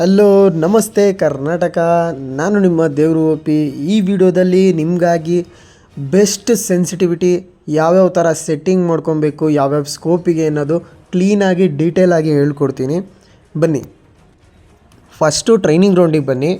Hello ನಮಸ್ತೆ ಕರ್ನಾಟಕ. ನಾನು ನಿಮ್ಮ ದೇವರು ಒಪ್ಪಿ ಈ ವಿಡಿಯೋದಲ್ಲಿ ನಿಮಗಾಗಿ ಬೆಸ್ಟ್ ಸೆನ್ಸಿಟಿವಿಟಿ, ಯಾವ್ಯಾವ ಥರ ಸೆಟ್ಟಿಂಗ್ ಮಾಡ್ಕೊಬೇಕು, ಯಾವ್ಯಾವ ಸ್ಕೋಪಿಗೆ ಅನ್ನೋದು ಕ್ಲೀನಾಗಿ ಡೀಟೇಲಾಗಿ ಹೇಳ್ಕೊಡ್ತೀನಿ. ಬನ್ನಿ. ಫಸ್ಟು ಟ್ರೈನಿಂಗ್ ಗ್ರೌಂಡಿಗೆ ಬನ್ನಿ.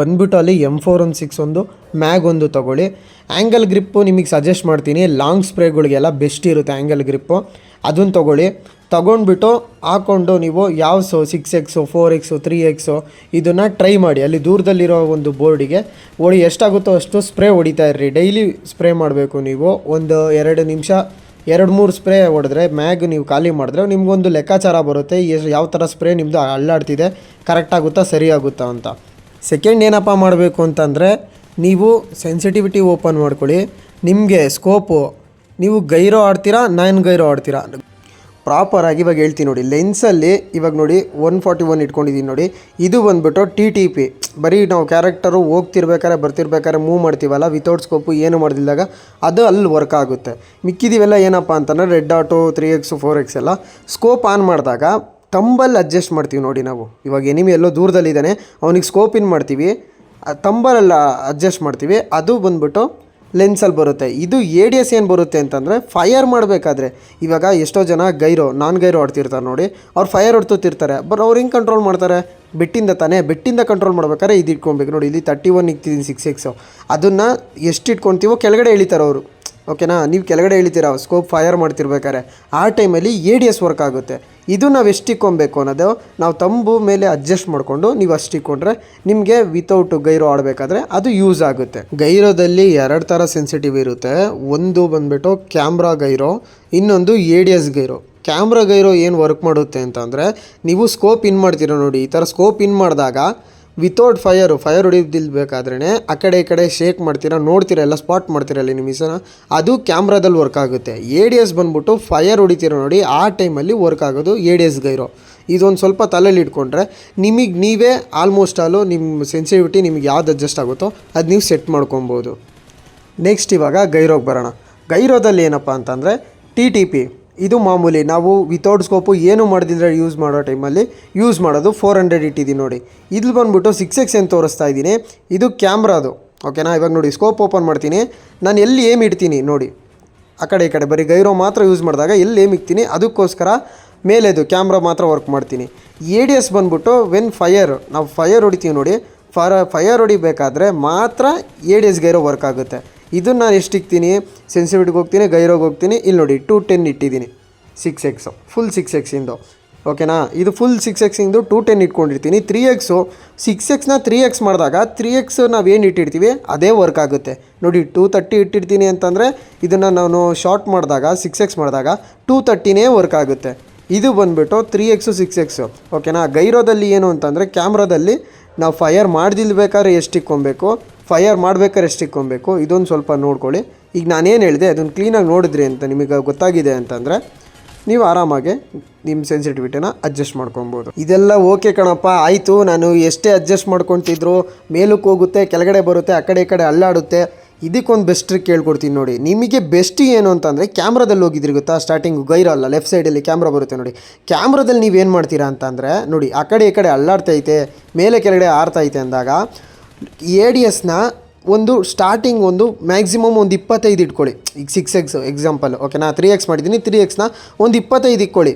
ಬಂದ್ಬಿಟ್ಟು ಅಲ್ಲಿ ಎಂ ಫೋರ್ ಒನ್ ಸಿಕ್ಸ್ ಒಂದು, ಮ್ಯಾಗ್ ಒಂದು ತೊಗೊಳ್ಳಿ. ಆ್ಯಂಗಲ್ ಗ್ರಿಪ್ಪು ನಿಮಗೆ ಸಜೆಸ್ಟ್ ಮಾಡ್ತೀನಿ. ಲಾಂಗ್ ಸ್ಪ್ರೇಗಳಿಗೆಲ್ಲ ಬೆಸ್ಟ್ ಇರುತ್ತೆ ಆ್ಯಂಗಲ್ ಗ್ರಿಪ್ಪು. ಅದನ್ನು ತೊಗೊಳ್ಳಿ. ತೊಗೊಂಡ್ಬಿಟ್ಟು ಹಾಕ್ಕೊಂಡು ನೀವು ಯಾವ so six x four x three x ಇದನ್ನು ಟ್ರೈ ಮಾಡಿ. ಅಲ್ಲಿ ದೂರದಲ್ಲಿರೋ ಒಂದು ಬೋರ್ಡಿಗೆ ಓಡಿ ಎಷ್ಟಾಗುತ್ತೋ ಅಷ್ಟು ಸ್ಪ್ರೇ ಹೊಡಿತಾ ಇರ್ರಿ. ಡೈಲಿ ಸ್ಪ್ರೇ ಮಾಡಬೇಕು ನೀವು. ಒಂದು ಎರಡು ನಿಮಿಷ, ಎರಡು ಮೂರು ಸ್ಪ್ರೇ ಹೊಡೆದ್ರೆ, ಮ್ಯಾಗ್ ನೀವು ಖಾಲಿ ಮಾಡಿದ್ರೆ ನಿಮಗೊಂದು ಲೆಕ್ಕಾಚಾರ ಬರುತ್ತೆ. ಯಾವ ಥರ ಸ್ಪ್ರೇ ನಿಮ್ಮದು ಅಲ್ಲಾಡ್ತಿದೆ ಕರೆಕ್ಟ್ ಆಗುತ್ತಾ, ಸರಿ ಆಗುತ್ತಾ ಅಂತ. ಸೆಕೆಂಡ್ ಏನಪ್ಪ ಮಾಡಬೇಕು ಅಂತಂದರೆ, ನೀವು ಸೆನ್ಸಿಟಿವಿಟಿ ಓಪನ್ ಮಾಡ್ಕೊಳ್ಳಿ. ನಿಮಗೆ ಸ್ಕೋಪು ನೀವು ಗೈರೋ ಆಡ್ತೀರಾ, ನಾನು ಗೈರೋ ಆಡ್ತೀರಾ? ಪ್ರಾಪರಾಗಿ ಇವಾಗ ಹೇಳ್ತೀನಿ ನೋಡಿ ಲೆನ್ಸಲ್ಲಿ ಇವಾಗ ನೋಡಿ ಒನ್ ಫಾರ್ಟಿ ಒನ್ ಇಟ್ಕೊಂಡಿದ್ದೀನಿ ನೋಡಿ, ಇದು ಬಂದುಬಿಟ್ಟು ಟಿ ಟಿ ಪಿ ಬರೀ ನಾವು ಕ್ಯಾರೆಕ್ಟರು ಹೋಗ್ತಿರ್ಬೇಕಾದ್ರೆ ಬರ್ತಿರ್ಬೇಕಾದ್ರೆ ಮೂವ್ ಮಾಡ್ತೀವಲ್ಲ ವಿತೌಟ್ ಸ್ಕೋಪು ಏನು ಮಾಡ್ದಿಲ್ದಾಗ ಅದು ಅಲ್ಲಿ ವರ್ಕ್ ಆಗುತ್ತೆ. ಮಿಕ್ಕಿದೀವೆಲ್ಲ ಏನಪ್ಪ ಅಂತಂದರೆ red auto three x four x ಎಲ್ಲ. ಸ್ಕೋಪ್ ಆನ್ ಮಾಡಿದಾಗ ತಂಬಲ್ಲಿ ಅಡ್ಜಸ್ಟ್ ಮಾಡ್ತೀವಿ ನೋಡಿ ನಾವು. ಇವಾಗ ಎನಿಮಿ ಎಲ್ಲೋ ದೂರದಲ್ಲಿದ್ದಾನೆ, ಅವನಿಗೆ ಸ್ಕೋಪ್ ಇನ್ ಮಾಡ್ತೀವಿ ತಂಬಲೆಲ್ಲ ಅಡ್ಜಸ್ಟ್ ಮಾಡ್ತೀವಿ, ಅದು ಬಂದ್ಬಿಟ್ಟು ಲೆನ್ಸಲ್ಲಿ ಬರುತ್ತೆ. ಇದು ಎ ಡಿ ಎಸ್ ಏನು ಬರುತ್ತೆ ಅಂತಂದರೆ ಫೈರ್ ಮಾಡಬೇಕಾದ್ರೆ. ಇವಾಗ ಎಷ್ಟೋ ಜನ ಗೈರೋ, ನಾನ್ ಗೈರೋ ಆಡ್ತಿರ್ತಾರೆ ನೋಡಿ. ಅವ್ರು ಫೈರ್ ಹೊಡ್ತುತ್ತಿರ್ತಾರೆ ಬಟ್ ಅವ್ರು ಹಿಂಗೆ ಕಂಟ್ರೋಲ್ ಮಾಡ್ತಾರೆ? ಬೆಟ್ಟಿಂದ ತಾನೇ. ಬೆಟ್ಟಿಂದ ಕಂಟ್ರೋಲ್ ಮಾಡ್ಬೇಕಾದ್ರೆ ಇದು ಇಟ್ಕೊಬೇಕು. ನೋಡಿ, ಇಲ್ಲಿ ತರ್ಟಿ ಒನ್ ಇಕ್ತಿದ್ದೀನಿ ಸಿಕ್ಸ್ ಎಕ್ಸು ಅದನ್ನು ಎಷ್ಟು ಇಟ್ಕೊತೀವೋ ಕೆಳಗಡೆ ಇಳಿತಾರೆ ಅವರು. ಓಕೆನಾ? ನೀವು ಕೆಳಗಡೆ ಇಳಿತೀರ ಸ್ಕೋಪ್ ಫೈರ್ ಮಾಡ್ತಿರ್ಬೇಕಾದ್ರೆ. ಆ ಟೈಮಲ್ಲಿ ಎ ಡಿ ಎಸ್ ವರ್ಕ್ ಆಗುತ್ತೆ. ಇದು ನಾವು ಎಷ್ಟು ಇಕ್ಕೊಬೇಕು ಅನ್ನೋದು ನಾವು ತಂಬು ಮೇಲೆ ಅಡ್ಜಸ್ಟ್ ಮಾಡಿಕೊಂಡು ನೀವು ಅಷ್ಟು ಇಕ್ಕೊಂಡ್ರೆ ನಿಮಗೆ ವಿತೌಟ್ ಗೈರೋ ಆಡಬೇಕಾದ್ರೆ ಅದು ಯೂಸ್ ಆಗುತ್ತೆ. ಗೈರೋದಲ್ಲಿ ಎರಡು ಥರ ಸೆನ್ಸಿಟಿವ್ ಇರುತ್ತೆ. ಒಂದು ಬಂದುಬಿಟ್ಟು ಕ್ಯಾಮ್ರಾ ಗೈರೋ, ಇನ್ನೊಂದು A D S gyro. Camera gyro ಏನು ವರ್ಕ್ ಮಾಡುತ್ತೆ ಅಂತಂದರೆ, ನೀವು ಸ್ಕೋಪ್ ಇನ್ ಮಾಡ್ತೀರ ನೋಡಿ, ಈ ಥರ ಸ್ಕೋಪ್ ಇನ್ ಮಾಡಿದಾಗ ವಿತೌಟ್ ಫೈರು ಫೈರ್ ಹೊಡಿದಿಲ್ಬೇಕಾದ್ರೇ ಆ ಕಡೆ ಈ ಕಡೆ ಶೇಕ್ ಮಾಡ್ತೀರಾ, ನೋಡ್ತೀರಾ, ಎಲ್ಲ ಸ್ಪಾಟ್ ಮಾಡ್ತೀರಾ ಅಲ್ಲಿ ನಿಮ್ಮ ಅದು ಕ್ಯಾಮ್ರಾದಲ್ಲಿ ವರ್ಕ್ ಆಗುತ್ತೆ. ಎ ಡಿ ಎಸ್ ಬಂದ್ಬಿಟ್ಟು ಫೈರ್ ಹೊಡಿತೀರ ನೋಡಿ, ಆ ಟೈಮಲ್ಲಿ ವರ್ಕ್ ಆಗೋದು ಎ ಡಿ ಎಸ್ ಗೈರೋ. ಇದೊಂದು ಸ್ವಲ್ಪ ತಲೆಯಲ್ಲಿ ಇಟ್ಕೊಂಡ್ರೆ ನಿಮಗೆ ನೀವೇ ಆಲ್ಮೋಸ್ಟ್ ಆಲು ನಿಮ್ಮ ಸೆನ್ಸಿಟಿವಿಟಿ ನಿಮಗೆ ಯಾವ್ದು ಅಡ್ಜಸ್ಟ್ ಆಗುತ್ತೋ ಅದು ನೀವು ಸೆಟ್ ಮಾಡ್ಕೊಬೋದು. ನೆಕ್ಸ್ಟ್ ಇವಾಗ ಗೈರೋಗೆ ಬರೋಣ. ಗೈರೋದಲ್ಲಿ ಏನಪ್ಪ ಅಂತಂದರೆ ಟಿ ಟಿ ಪಿ ಇದು ಮಾಮೂಲಿ ನಾವು ವಿತೌಟ್ ಸ್ಕೋಪು ಏನು ಮಾಡಿದ್ರೆ ಯೂಸ್ ಮಾಡೋ ಟೈಮಲ್ಲಿ ಯೂಸ್ ಮಾಡೋದು ಫೋರ್ ಹಂಡ್ರೆಡ್ ಇಟ್ಟಿದ್ದೀನಿ ನೋಡಿ. ಇಲ್ಲಿ ಬಂದ್ಬಿಟ್ಟು ಸಿಕ್ಸ್ ಎಕ್ಸ್ ಏನು ತೋರಿಸ್ತಾ ಇದ್ದೀನಿ? ಇದು ಕ್ಯಾಮ್ರಾದು ಓಕೆನಾ ಇವಾಗ ನೋಡಿ ಸ್ಕೋಪ್ ಓಪನ್ ಮಾಡ್ತೀನಿ. ನಾನು ಎಲ್ಲಿ ಏಮ್ ಇಡ್ತೀನಿ ನೋಡಿ. ಆ ಕಡೆ, ಈ ಕಡೆ, ಬರೀ ಗೈರೋ ಮಾತ್ರ ಯೂಸ್ ಮಾಡಿದಾಗ ಎಲ್ಲಿ ಏಮ್ ಇಕ್ತೀನಿ? ಅದಕ್ಕೋಸ್ಕರ ಮೇಲೆದು ಕ್ಯಾಮ್ರಾ ಮಾತ್ರ ವರ್ಕ್ ಮಾಡ್ತೀನಿ. ಎ ಡಿ ಎಸ್ ಬಂದ್ಬಿಟ್ಟು ವೆನ್ ಫೈಯರ್ ನಾವು ಫೈಯರ್ ಹೊಡಿತೀವಿ ನೋಡಿ. ಫರ ಫೈಯರ್ ಹೊಡಿಬೇಕಾದ್ರೆ ಮಾತ್ರ A D S gyro work ಆಗುತ್ತೆ. ಇದನ್ನು ನಾನು ಎಷ್ಟು ಇಕ್ತೀನಿ ಸೆನ್ಸಿಟಿವಿಟಿಗೆ ಹೋಗ್ತೀನಿ, ಗೈರೋಗೆ ಹೋಗ್ತೀನಿ. ಇಲ್ಲಿ ನೋಡಿ ಟು ಟೆನ್ ಇಟ್ಟಿದ್ದೀನಿ. ಸಿಕ್ಸ್ ಎಕ್ಸು ಫುಲ್ ಸಿಕ್ಸ್ ಎಕ್ಸಿಂದು ಓಕೆನಾ ಇದು ಫುಲ್ ಸಿಕ್ಸ್ ಎಕ್ಸಿಂದು ಟು ಟೆನ್ ಇಟ್ಕೊಂಡಿರ್ತೀನಿ. ತ್ರೀ ಎಕ್ಸು ಸಿಕ್ಸ್ ಎಕ್ಸ್ನ ತ್ರೀ ಎಕ್ಸ್ ಮಾಡಿದಾಗ ತ್ರೀ ಎಕ್ಸ್ ನಾವೇನು ಇಟ್ಟಿರ್ತೀವಿ? ಅದೇ ವರ್ಕ್ ಆಗುತ್ತೆ. ನೋಡಿ ಟೂ ತರ್ಟಿ ಇಟ್ಟಿರ್ತೀನಿ ಅಂತಂದರೆ ಇದನ್ನು ನಾನು ಶಾರ್ಟ್ ಮಾಡಿದಾಗ ಸಿಕ್ಸ್ ಎಕ್ಸ್ ಮಾಡಿದಾಗ ಟೂ ತರ್ಟಿನೇ ವರ್ಕ್ ಆಗುತ್ತೆ. ಇದು ಬಂದುಬಿಟ್ಟು ತ್ರೀ ಎಕ್ಸು ಸಿಕ್ಸ್ ಎಕ್ಸು ಓಕೆನಾ ಗೈರೋದಲ್ಲಿ ಏನು ಅಂತಂದರೆ ಕ್ಯಾಮ್ರಾದಲ್ಲಿ ನಾವು ಫೈರ್ ಮಾಡ್ದಿಲ್ಬೇಕಾದ್ರೆ ಎಷ್ಟು ಇಕ್ಕೊಬೇಕು ಫೈರ್ ಮಾಡಬೇಕಾದ್ರೆ ಎಷ್ಟು ಇದೊಂದು ಸ್ವಲ್ಪ ನೋಡ್ಕೊಳ್ಳಿ. ಈಗ ನಾನೇನು ಹೇಳಿದೆ ಅದನ್ನು ಕ್ಲೀನಾಗಿ ನೋಡಿದ್ರಿ ಅಂತ ನಿಮಗೆ ಗೊತ್ತಾಗಿದೆ ಅಂತಂದರೆ, ನೀವು ಆರಾಮಾಗಿ ನಿಮ್ಮ ಸೆನ್ಸಿಟಿವಿಟಿನ ಅಡ್ಜಸ್ಟ್ ಮಾಡ್ಕೊಬೋದು ಇದೆಲ್ಲ ಓಕೆ ಕಣಪ್ಪ, ಆಯಿತು. ನಾನು ಎಷ್ಟೇ ಅಡ್ಜಸ್ಟ್ ಮಾಡ್ಕೊತಿದ್ರು ಮೇಲಕ್ಕೆ ಹೋಗುತ್ತೆ, ಕೆಳಗಡೆ ಬರುತ್ತೆ, ಆ ಕಡೆ ಈ ಕಡೆ ಅಲ್ಲಾಡುತ್ತೆ. ಇದಕ್ಕೊಂದು ಬೆಸ್ಟ್ ಟ್ರಿಕ್ ಹೇಳ್ಕೊಡ್ತೀನಿ ನೋಡಿ. ನಿಮಗೆ ಬೆಸ್ಟ್ ಏನು ಅಂತಂದರೆ ಕ್ಯಾಮ್ರಾದಲ್ಲಿ ಹೋಗಿದ್ರಿ ಗೊತ್ತಾ? ಸ್ಟಾರ್ಟಿಂಗ್ ಗೈರಲ್ಲ ಲೆಫ್ಟ್ ಸೈಡಲ್ಲಿ ಕ್ಯಾಮ್ರಾ ಬರುತ್ತೆ ನೋಡಿ. ಕ್ಯಾಮ್ರಾದಲ್ಲಿ ನೀವೇನು ಮಾಡ್ತೀರಾ ಅಂತಂದರೆ, ನೋಡಿ, ಆ ಕಡೆ ಈ ಕಡೆ ಅಲ್ಲಾಡ್ತೈತೆ, ಮೇಲೆ ಕೆಳಗಡೆ ಆರ್ತೈತೆ ಅಂದಾಗ ಎ ಡಿ ಎಸ್ನ ಒಂದು ಸ್ಟಾರ್ಟಿಂಗ್ ಒಂದು ಮ್ಯಾಕ್ಸಿಮಮ್ ಒಂದು ಇಪ್ಪತ್ತೈದು ಇಟ್ಕೊಳ್ಳಿ. ಈಗ ಸಿಕ್ಸ್ ಎಕ್ಸ್ ಎಕ್ಸಾಂಪಲ್ ಓಕೆನಾ ತ್ರೀ ಎಕ್ಸ್ ಮಾಡಿದ್ದೀನಿ ತ್ರೀ ಎಕ್ಸ್ನ ಒಂದು ಇಪ್ಪತ್ತೈದು ಇಟ್ಕೊಳ್ಳಿ.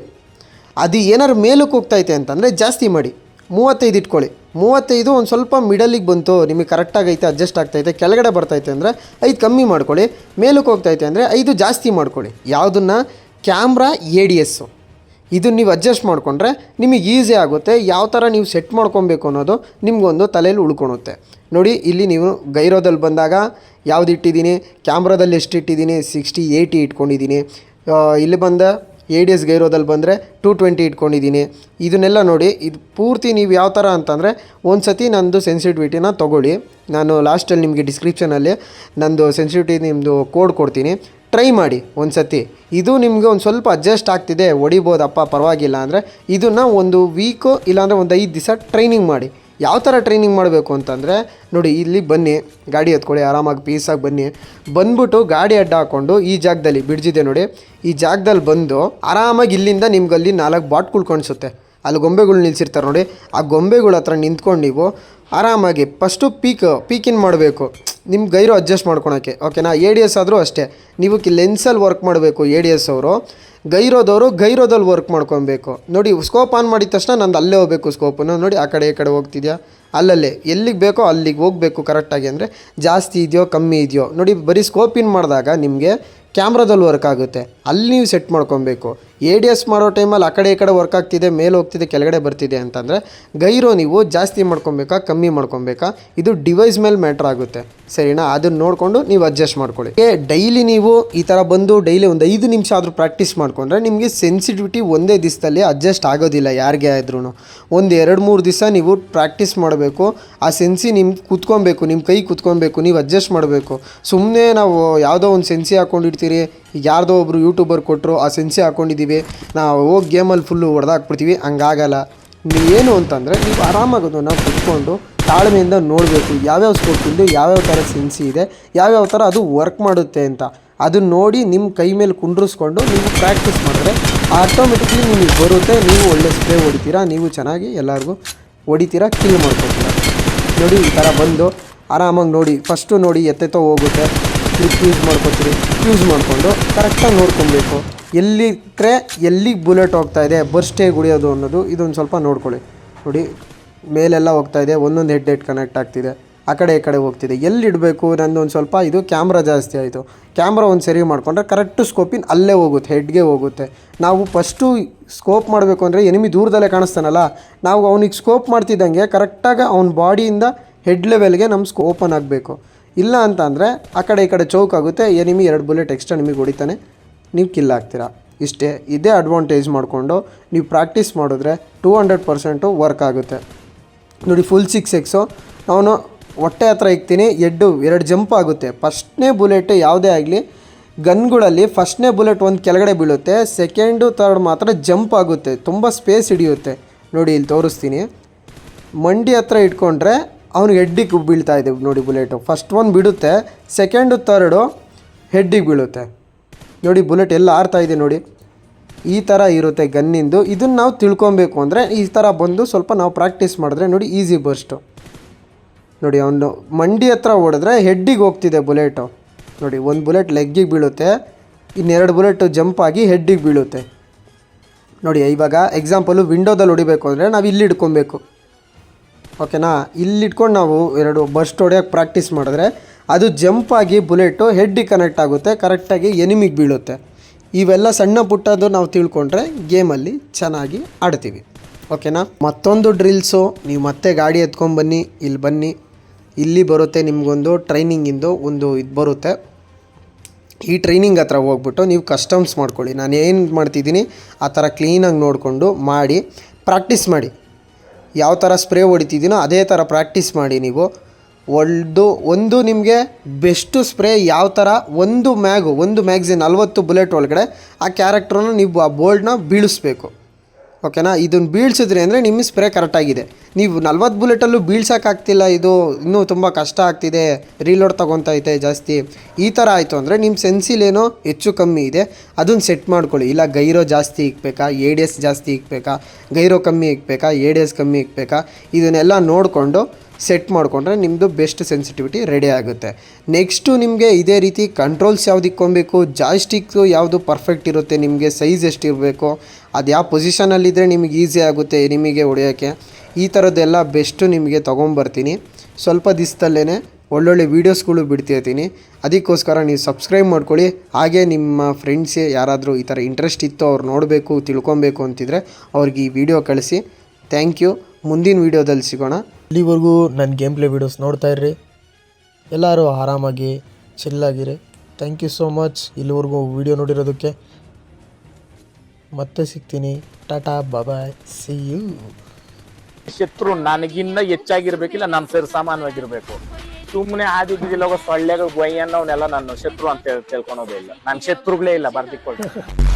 ಅದು ಏನಾರು ಮೇಲಕ್ಕೆ ಹೋಗ್ತೈತೆ ಅಂತಂದರೆ ಜಾಸ್ತಿ ಮಾಡಿ. ಮೂವತ್ತೈದು ಇಟ್ಕೊಳ್ಳಿ. ಮೂವತ್ತೈದು ಒಂದು ಸ್ವಲ್ಪ ಮಿಡಲಿಗೆ ಬಂತು, ನಿಮಗೆ ಕರೆಕ್ಟಾಗೈತೆ ಅಡ್ಜಸ್ಟ್ ಆಗ್ತೈತೆ, ಕೆಳಗಡೆ ಬರ್ತೈತೆ ಅಂದರೆ ಐದು ಕಮ್ಮಿ ಮಾಡ್ಕೊಳ್ಳಿ. ಮೇಲಕ್ಕೆ ಹೋಗ್ತೈತೆ ಅಂದರೆ ಐದು ಜಾಸ್ತಿ ಮಾಡ್ಕೊಳ್ಳಿ. ಯಾವುದನ್ನು? ಕ್ಯಾಮ್ರಾ ಎ ಡಿ ಎಸ್ಸು ಇದನ್ನು ನೀವು ಅಡ್ಜಸ್ಟ್ ಮಾಡಿಕೊಂಡ್ರೆ ನಿಮಗೆ ಈಸಿ ಆಗುತ್ತೆ. ಯಾವ ಥರ ನೀವು ಸೆಟ್ ಮಾಡ್ಕೊಬೇಕು ಅನ್ನೋದು ನಿಮಗೊಂದು ತಲೆಯಲ್ಲಿ ಉಳ್ಕೊಳುತ್ತೆ ನೋಡಿ, ಇಲ್ಲಿ ನೀವು ಗೈರೋದಲ್ಲಿ ಬಂದಾಗ ಯಾವ್ದು ಇಟ್ಟಿದ್ದೀನಿ? ಕ್ಯಾಮ್ರಾದಲ್ಲಿ ಎಷ್ಟು ಇಟ್ಟಿದ್ದೀನಿ? ಸಿಕ್ಸ್ಟಿ ಏಯ್ಟಿ ಇಟ್ಕೊಂಡಿದ್ದೀನಿ. ಇಲ್ಲಿ ಬಂದ ಎ ಡಿ ಎಸ್ ಗೈರೋದಲ್ಲಿ ಬಂದರೆ ಟು ಟ್ವೆಂಟಿ ಇಟ್ಕೊಂಡಿದ್ದೀನಿ. ಇದನ್ನೆಲ್ಲ ನೋಡಿ, ಇದು ಪೂರ್ತಿ ನೀವು ಯಾವ ಥರ ಅಂತಂದರೆ ಒಂದು ಸತಿ ನಂದು ಸೆನ್ಸಿಟಿವಿಟಿನ ತೊಗೊಳ್ಳಿ. ನಾನು ಲಾಸ್ಟಲ್ಲಿ ನಿಮಗೆ ಡಿಸ್ಕ್ರಿಪ್ಷನಲ್ಲಿ ನಂದು ಸೆನ್ಸಿಟಿವಿಟಿ ನಿಮ್ಮದು ಕೋಡ್ ಕೊಡ್ತೀನಿ. ಟ್ರೈ ಮಾಡಿ ಒಂದು ಸತಿ ಇದು ನಿಮಗೆ ಒಂದು ಸ್ವಲ್ಪ ಅಡ್ಜಸ್ಟ್ ಆಗ್ತಿದೆ, ಹೊಡಿಬೋದಪ್ಪ, ಪರವಾಗಿಲ್ಲ ಅಂದರೆ ಇದನ್ನು ಒಂದು ವೀಕು ಇಲ್ಲಾಂದರೆ ಒಂದು ಐದು ದಿವಸ ಟ್ರೈನಿಂಗ್ ಮಾಡಿ. ಯಾವ ಥರ ಟ್ರೈನಿಂಗ್ ಮಾಡಬೇಕು ಅಂತಂದರೆ, ನೋಡಿ ಇಲ್ಲಿ ಬನ್ನಿ, ಗಾಡಿ ಎತ್ಕೊಳ್ಳಿ, ಆರಾಮಾಗಿ ಪೀಸಾಗಿ ಬನ್ನಿ. ಬಂದ್ಬಿಟ್ಟು ಗಾಡಿ ಅಡ್ಡ ಹಾಕ್ಕೊಂಡು ಈ ಜಾಗದಲ್ಲಿ, ಬಿಡ್ಜಿದೆ ನೋಡಿ, ಈ ಜಾಗದಲ್ಲಿ ಬಂದು ಆರಾಮಾಗಿ ಇಲ್ಲಿಂದ ನಿಮ್ಗೆ ಅಲ್ಲಿ ನಾಲ್ಕು ಬಾಟ್ಗಳು ಕಾಣಿಸುತ್ತೆ. ಅಲ್ಲಿ ಗೊಂಬೆಗಳು ನಿಲ್ಸಿರ್ತಾರೆ ನೋಡಿ, ಆ ಗೊಂಬೆಗಳ ಹತ್ರ ನಿಂತ್ಕೊಂಡು ನೀವು ಆರಾಮಾಗಿ ಫಸ್ಟು ಪೀಕ್ ಪೀಕಿನ್ ಮಾಡಬೇಕು. ನಿಮ್ಮ ಗೈರು ಅಡ್ಜಸ್ಟ್ ಮಾಡ್ಕೊಳಕ್ಕೆ ಓಕೆನಾ ಎ ಡಿ ಎಸ್ ಆದರೂ ಅಷ್ಟೇ. ನೀವು ಲೆನ್ಸಲ್ಲಿ ವರ್ಕ್ ಮಾಡಬೇಕು ಎ ಡಿ ಎಸ್ ಅವರು. ಗೈರೋದವರು ಗೈರೋದಲ್ಲಿ ವರ್ಕ್ ಮಾಡ್ಕೊಬೇಕು. ನೋಡಿ ಸ್ಕೋಪ್ ಆನ್ ಮಾಡಿದ ತಕ್ಷಣ ನಂದು ಅಲ್ಲೇ ಹೋಗಬೇಕು ಸ್ಕೋಪನ್ನು ನೋಡಿ, ಆ ಕಡೆ ಈ ಕಡೆ ಹೋಗ್ತಿದ್ಯಾ? ಅಲ್ಲಲ್ಲೇ. ಎಲ್ಲಿಗೆ ಬೇಕೋ ಅಲ್ಲಿಗೆ ಹೋಗಬೇಕು ಕರೆಕ್ಟಾಗಿ ಅಂದರೆ ಜಾಸ್ತಿ ಇದೆಯೋ, ಕಮ್ಮಿ ಇದೆಯೋ. ನೋಡಿ, ಬರೀ ಸ್ಕೋಪ್ ಇನ್ ಮಾಡಿದಾಗ ನಿಮಗೆ ಕ್ಯಾಮ್ರಾದಲ್ಲಿ ವರ್ಕ್ ಆಗುತ್ತೆ. ಅಲ್ಲಿ ನೀವು ಸೆಟ್ ಮಾಡ್ಕೊಬೇಕು. ಎ ಡಿ ಎಸ್ ಮಾಡೋ ಟೈಮಲ್ಲಿ ಆ ಕಡೆ ಈ ಕಡೆ ವರ್ಕ್ ಆಗ್ತಿದೆ, ಮೇಲೆ ಹೋಗ್ತಿದೆ, ಕೆಳಗಡೆ ಬರ್ತಿದೆ ಅಂತಂದರೆ ಗೈರೋ ನೀವು ಜಾಸ್ತಿ ಮಾಡ್ಕೊಬೇಕಾ, ಕಮ್ಮಿ ಮಾಡ್ಕೊಬೇಕಾ? ಇದು ಡಿವೈಸ್ ಮೇಲೆ ಮ್ಯಾಟ್ರ್ ಆಗುತ್ತೆ. ಸರಿನಾ? ಅದನ್ನ ನೋಡಿಕೊಂಡು ನೀವು ಅಡ್ಜಸ್ಟ್ ಮಾಡ್ಕೊಳ್ಳಿ. ಏ ಡೈಲಿ ನೀವು ಈ ಥರ ಬಂದು ಡೈಲಿ ಒಂದು ಐದು ನಿಮಿಷ ಆದರೂ ಪ್ರಾಕ್ಟೀಸ್ ಮಾಡ್ಕೊಂಡ್ರೆ ನಿಮಗೆ ಸೆನ್ಸಿಟಿವಿಟಿ ಒಂದೇ ದಿವಸದಲ್ಲಿ ಅಡ್ಜಸ್ಟ್ ಆಗೋದಿಲ್ಲ ಯಾರಿಗೆ ಆದ್ರೂ ಒಂದು ಎರಡು ಮೂರು ದಿವಸ ನೀವು ಪ್ರಾಕ್ಟೀಸ್ ಮಾಡಬೇಕು, ಆ ಸೆನ್ಸಿ ನಿಮ್ಗೆ ಕುತ್ಕೊಬೇಕು ನಿಮ್ಮ ಕೈ ಕುತ್ಕೊಬೇಕು, ನೀವು ಅಡ್ಜಸ್ಟ್ ಮಾಡಬೇಕು. ಸುಮ್ಮನೆ ನಾವು ಯಾವುದೋ ಒಂದು ಸೆನ್ಸಿ ಹಾಕ್ಕೊಂಡಿರ್ತೀರಿ ಯಾರ್ದೋ ಒಬ್ಬರು ಯೂಟ್ಯೂಬರ್ ಕೊಟ್ಟರು ಆ ಸೆನ್ಸಿ ಹಾಕ್ಕೊಂಡಿದ್ದೀವಿ ನಾವು ಹೋಗಿ ಗೇಮಲ್ಲಿ ಫುಲ್ಲು ಹೊಡೆದಾಕ್ಬಿಡ್ತೀವಿ. ಹಂಗಾಗಲ್ಲ. ಏನು ಅಂತಂದರೆ ನೀವು ಆರಾಮಾಗಿ ಅದನ್ನು ಕುತ್ಕೊಂಡು ತಾಳ್ಮೆಯಿಂದ ನೋಡಬೇಕು. ಯಾವ್ಯಾವ ಸ್ಕೋಪಿಂದು ಯಾವ್ಯಾವ ಥರ ಸೆನ್ಸಿ ಇದೆ, ಯಾವ್ಯಾವ ಥರ ಅದು ವರ್ಕ್ ಮಾಡುತ್ತೆ ಅಂತ. ಅದನ್ನ ನೋಡಿ ನಿಮ್ಮ ಕೈ ಮೇಲೆ ಕುಂಡ್ರಿಸ್ಕೊಂಡು ನೀವು ಪ್ರಾಕ್ಟೀಸ್ ಮಾಡಿದ್ರೆ ಆಟೋಮೆಟಿಕ್ಲಿ ನಿಮಗೆ ಬರುತ್ತೆ. ನೀವು ಒಳ್ಳೆ ಸ್ಪ್ರೇ ಹೊಡಿತೀರಾ, ನೀವು ಚೆನ್ನಾಗಿ ಎಲ್ಲರಿಗೂ ಹೊಡಿತೀರಾ ಕಿಲ್ ಮಾಡ್ಕೊತೀರಾ. ನೋಡಿ ಈ ಥರ ಬಂದು ಆರಾಮಾಗಿ ನೋಡಿ. ಫಸ್ಟು ನೋಡಿ ಎತ್ತೆತ್ತೋ ಹೋಗುತ್ತೆ. Clip use ಮಾಡ್ಕೊತೀರಿ. ಯೂಸ್ ಮಾಡಿಕೊಂಡು ಕರೆಕ್ಟಾಗಿ ನೋಡ್ಕೊಬೇಕು. ಎಲ್ಲಿದ್ರೆ ಎಲ್ಲಿಗೆ ಬುಲೆಟ್ ಹೋಗ್ತಾ ಇದೆ ಬರ್ಸ್ಟ್ ಗುಡಿಯೋದು ಅನ್ನೋದು ಇದೊಂದು ಸ್ವಲ್ಪ ನೋಡ್ಕೊಳ್ಳಿ. ನೋಡಿ, ಮೇಲೆಲ್ಲ ಹೋಗ್ತಾ ಇದೆ, ಒಂದೊಂದು ಹೆಡ್ ಹೆಡ್ ಕನೆಕ್ಟ್ ಆಗ್ತಿದೆ. ಆ ಕಡೆ ಈ ಕಡೆ ಹೋಗ್ತಿದೆ. ಎಲ್ಲಿ ಇಡಬೇಕು? ನಂದು ಒಂದು ಸ್ವಲ್ಪ ಇದು ಕ್ಯಾಮ್ರಾ ಜಾಸ್ತಿ ಆಯಿತು. ಕ್ಯಾಮ್ರಾ ಒಂದು ಸರಿ ಮಾಡಿಕೊಂಡ್ರೆ ಕರೆಕ್ಟು ಸ್ಕೋಪಿನ್ ಅಲ್ಲೇ ಹೋಗುತ್ತೆ ಹೆಡ್ಗೆ ಹೋಗುತ್ತೆ. ನಾವು ಫಸ್ಟು ಸ್ಕೋಪ್ ಮಾಡಬೇಕು ಅಂದರೆ ಎನಿಮಿ ದೂರದಲ್ಲೇ ಕಾಣಿಸ್ತಾನಲ್ಲ, ನಾವು ಅವನಿಗೆ ಸ್ಕೋಪ್ ಮಾಡ್ತಿದ್ದಂಗೆ ಕರೆಕ್ಟಾಗಿ ಅವ್ನ ಬಾಡಿಯಿಂದ ಹೆಡ್ ಲೆವೆಲ್ಗೆ ನಮ್ಮ ಸ್ಕೋಪನ್ ಆಗಬೇಕು. ಇಲ್ಲ ಅಂತ ಅಂದರೆ ಆ ಕಡೆ ಈ ಕಡೆ ಚೌಕ್ ಆಗುತ್ತೆ. ಎನಿಮಿ ಎರಡು ಬುಲೆಟ್ ಎಕ್ಸ್ಟ್ರಾ ನಿಮಗೆ ಹೊಡಿತಾನೆ. ನೀವು ಕಿಲ್ ಆಗ್ತೀರಾ. ಇಷ್ಟೇ. ಇದೇ ಅಡ್ವಾಂಟೇಜ್ ಮಾಡಿಕೊಂಡು ನೀವು ಪ್ರಾಕ್ಟೀಸ್ ಮಾಡಿದ್ರೆ ಟೂ ಹಂಡ್ರೆಡ್ ಪರ್ಸೆಂಟು ವರ್ಕ್ ಆಗುತ್ತೆ. ನೋಡಿ ಫುಲ್ ಸಿಕ್ಸ್ ಎಕ್ಸು ನಾನು ಹೊಟ್ಟೆ ಹತ್ರ ಇಕ್ತೀನಿ ಎಡ್ಡು ಎರಡು ಜಂಪ್ ಆಗುತ್ತೆ. ಫಸ್ಟ್ನೇ ಬುಲೆಟ್ ಯಾವುದೇ ಆಗಲಿ ಗನ್ಗಳಲ್ಲಿ ಫಸ್ಟ್ನೇ ಬುಲೆಟ್ ಒಂದು ಕೆಳಗಡೆ ಬೀಳುತ್ತೆ. ಸೆಕೆಂಡು ಥರ್ಡ್ ಮಾತ್ರ ಜಂಪ್ ಆಗುತ್ತೆ. ತುಂಬ ಸ್ಪೇಸ್ ಹಿಡಿಯುತ್ತೆ. ನೋಡಿ, ಇಲ್ಲಿ ತೋರಿಸ್ತೀನಿ. ಮಂಡಿ ಹತ್ರ ಇಟ್ಕೊಂಡ್ರೆ ಅವ್ನಿಗೆ ಹೆಡ್ಡಿಗೆ ಬೀಳ್ತಾ ಇದೆ ನೋಡಿ ಬುಲೆಟು ಫಸ್ಟ್ ಒನ್ ಬಿಡುತ್ತೆ ಸೆಕೆಂಡು ಥರ್ಡು ಹೆಡ್ಡಿಗೆ ಬೀಳುತ್ತೆ. ನೋಡಿ ಬುಲೆಟ್ ಎಲ್ಲ ಆರ್ತಾ ಇದೆ ನೋಡಿ. ಈ ಥರ ಇರುತ್ತೆ ಗನ್ನಿಂದು. ಇದನ್ನು ನಾವು ತಿಳ್ಕೊಬೇಕು ಅಂದರೆ ಈ ಥರ ಬಂದು ಸ್ವಲ್ಪ ನಾವು ಪ್ರಾಕ್ಟೀಸ್ ಮಾಡಿದ್ರೆ ನೋಡಿ ಈಸಿ ಬರ್ಸ್ಟು ನೋಡಿ ಅವನು ಮಂಡಿ ಹತ್ರ ಓಡಿದ್ರೆ ಹೆಡ್ಡಿಗೆ ಹೋಗ್ತಿದೆ ಬುಲೆಟು ನೋಡಿ ಒಂದು ಬುಲೆಟ್ ಲೆಗ್ಗಿಗೆ ಬೀಳುತ್ತೆ, ಇನ್ನೆರಡು ಬುಲೆಟು ಜಂಪ್ ಆಗಿ ಹೆಡ್ಡಿಗೆ ಬೀಳುತ್ತೆ. ನೋಡಿ ಇವಾಗ ಎಕ್ಸಾಂಪಲು ವಿಂಡೋದಲ್ಲಿ ಹೊಡಿಬೇಕು ಅಂದರೆ ನಾವು ಇಲ್ಲಿ ಇಟ್ಕೊಬೇಕು. ಓಕೆನಾ? ಇಲ್ಲಿ ಇಟ್ಕೊಂಡು ನಾವು ಎರಡು ಬರ್ಸ್ಟ್ ಹೊಡೆಯೋಕೆ ಪ್ರಾಕ್ಟೀಸ್ ಮಾಡಿದ್ರೆ ಅದು ಜಂಪ್ ಆಗಿ ಬುಲೆಟು ಹೆಡ್ಡಿಗೆ ಕನೆಕ್ಟ್ ಆಗುತ್ತೆ ಕರೆಕ್ಟಾಗಿ ಎನಿಮಿಗೆ ಬೀಳುತ್ತೆ. ಇವೆಲ್ಲ ಸಣ್ಣ ಪುಟ್ಟದ್ದು ನಾವು ತಿಳ್ಕೊಂಡ್ರೆ ಗೇಮಲ್ಲಿ ಚೆನ್ನಾಗಿ ಆಡ್ತೀವಿ. ಓಕೆನಾ? ಮತ್ತೊಂದು ಡ್ರಿಲ್ಸು, ನೀವು ಮತ್ತೆ ಗಾಡಿ ಎತ್ಕೊಂಬನ್ನಿ ಇಲ್ಲಿ ಬನ್ನಿ. ಇಲ್ಲಿ ಬರುತ್ತೆ ನಿಮಗೊಂದು ಟ್ರೈನಿಂಗಿಂದು ಒಂದು ಇದು ಬರುತ್ತೆ. ಈ ಟ್ರೈನಿಂಗ್ ಹತ್ರ ಹೋಗ್ಬಿಟ್ಟು ನೀವು ಕಸ್ಟಮ್ಸ್ ಮಾಡ್ಕೊಳ್ಳಿ. ನಾನು ಏನು ಮಾಡ್ತಿದ್ದೀನಿ, ಆ ಥರ ಕ್ಲೀನಾಗಿ ನೋಡಿಕೊಂಡು ಮಾಡಿ, ಪ್ರಾಕ್ಟೀಸ್ ಮಾಡಿ. ಯಾವ ಥರ ಸ್ಪ್ರೇ ಹೊಡಿತಿದ್ದೀನೋ ಅದೇ ಥರ ಪ್ರಾಕ್ಟೀಸ್ ಮಾಡಿ ನೀವು. ಒಂದು ಒಂದು ನಿಮಗೆ ಬೆಸ್ಟು ಸ್ಪ್ರೇ ಯಾವ ಥರ ಒಂದು ಮ್ಯಾಗು, ಒಂದು ಮ್ಯಾಗ್ಝಿನ್ ನಲ್ವತ್ತು ಬುಲೆಟ್ ಒಳಗಡೆ ಆ ಕ್ಯಾರೆಕ್ಟ್ರನ್ನು ನೀವು ಆ ಬೋಲ್ಡ್ನ ಬೀಳಿಸ್ಬೇಕು. ಓಕೆನಾ? ಇದನ್ನು ಬೀಳ್ಸಿದ್ರಿ ಅಂದರೆ ನಿಮ್ಮ ಸ್ಪ್ರೇ ಕರೆಕ್ಟಾಗಿದೆ ನೀವು ನಲ್ವತ್ತು ಬುಲೆಟಲ್ಲೂ ಬೀಳ್ಸೋಕ್ಕಾಗ್ತಿಲ್ಲ, ಇದು ಇನ್ನೂ ತುಂಬ ಕಷ್ಟ ಆಗ್ತಿದೆ, ರೀಲೋಡ್ ತೊಗೊತೈತೆ ಜಾಸ್ತಿ. ಈ ಥರ ಆಯಿತು ಅಂದರೆ ನಿಮ್ಮ ಸೆನ್ಸಿಲೇನೋ ಹೆಚ್ಚು ಕಮ್ಮಿ ಇದೆ ಅದನ್ನು ಸೆಟ್ ಮಾಡ್ಕೊಳ್ಳಿ. ಇಲ್ಲ, ಗೈರೋ ಜಾಸ್ತಿ ಇಕ್ಬೇಕಾ? ಎ ಡಿ ಎಸ್ ಜಾಸ್ತಿ ಇಕ್ಬೇಕಾ? ಗೈರೋ ಕಮ್ಮಿ ಇಕ್ಬೇಕಾ? ಎ ಡಿ ಎಸ್ ಕಮ್ಮಿ ಇಕ್ಬೇಕಾ? ಇದನ್ನೆಲ್ಲ ನೋಡಿಕೊಂಡು ಸೆಟ್ ಮಾಡಿಕೊಂಡ್ರೆ ನಿಮ್ಮದು ಬೆಸ್ಟ್ ಸೆನ್ಸಿಟಿವಿಟಿ ರೆಡಿ ಆಗುತ್ತೆ. ನೆಕ್ಸ್ಟು ನಿಮಗೆ ಇದೇ ರೀತಿ ಕಂಟ್ರೋಲ್ಸ್ ಯಾವ್ದು ಇಕ್ಕೊಬೇಕು ಜಾಯ್ಸ್ಟಿಕ್ಸು ಯಾವುದು ಪರ್ಫೆಕ್ಟ್ ಇರುತ್ತೆ, ನಿಮಗೆ ಸೈಜ್ ಎಷ್ಟಿರಬೇಕು, ಅದು ಯಾವ ಪೊಸಿಷನಲ್ಲಿದ್ದರೆ ನಿಮಗೆ ಈಸಿ ಆಗುತ್ತೆ, ನಿಮಗೆ ಹೊಡೆಯೋಕ್ಕೆ ಈ ಥರದ್ದೆಲ್ಲ ಬೆಸ್ಟು ನಿಮಗೆ ತೊಗೊಂಬರ್ತೀನಿ. ಸ್ವಲ್ಪ ದಿವಸದಲ್ಲೇ ಒಳ್ಳೊಳ್ಳೆ ವೀಡಿಯೋಸ್ಗಳು ಬಿಡ್ತಿರ್ತೀನಿ. ಅದಕ್ಕೋಸ್ಕರ ನೀವು ಸಬ್ಸ್ಕ್ರೈಬ್ ಮಾಡ್ಕೊಳ್ಳಿ. ಹಾಗೆ ನಿಮ್ಮ ಫ್ರೆಂಡ್ಸ್ ಯಾರಾದರೂ ಈ ಥರ ಇಂಟ್ರೆಸ್ಟ್ ಇತ್ತು ಅವ್ರು ನೋಡಬೇಕು, ತಿಳ್ಕೊಬೇಕು ಅಂತಿದ್ರೆ ಅವ್ರಿಗೆ ಈ ವಿಡಿಯೋ ಕಳಿಸಿ. ಥ್ಯಾಂಕ್ ಯು ಮುಂದಿನ ವೀಡಿಯೋದಲ್ಲಿ ಸಿಗೋಣ. ಇಲ್ಲಿವರೆಗೂ ನನ್ನ ಗೇಮ್ ಪ್ಲೇ ವೀಡಿಯೋಸ್ ನೋಡ್ತಾ ಇರ್ರಿ. ಎಲ್ಲರೂ ಆರಾಮಾಗಿ ಚಿಲ್ಲಾಗಿರಿ ಥ್ಯಾಂಕ್ ಯು ಸೋ ಮಚ್ ಇಲ್ಲಿವರೆಗೂ ವಿಡಿಯೋ ನೋಡಿರೋದಕ್ಕೆ ಮತ್ತೆ ಸಿಗ್ತೀನಿ. ಟಾಟಾ ಬಾಬಾಯ್ ಸಿ ಯು ಶತ್ರು ನನಗಿನ್ನ ಹೆಚ್ಚಾಗಿರ್ಬೇಕಿಲ್ಲ ನಾನು ಸರಿ ಸಾಮಾನ್ಯವಾಗಿರ್ಬೇಕು. ಸುಮ್ಮನೆ ಆದಿದ್ದಿಲ್ಲ ಹೋಗೋ ಸೊಳ್ಳೆಗಳು ಗೊಯ್ ಅವನ್ನೆಲ್ಲ ನಾನು ಶತ್ರು ಅಂತ ಹೇಳಿ ತಿಳ್ಕೊಳೋದೇ ಇಲ್ಲ. ನನ್ನ ಶತ್ರುಗಳೇ ಇಲ್ಲ tado.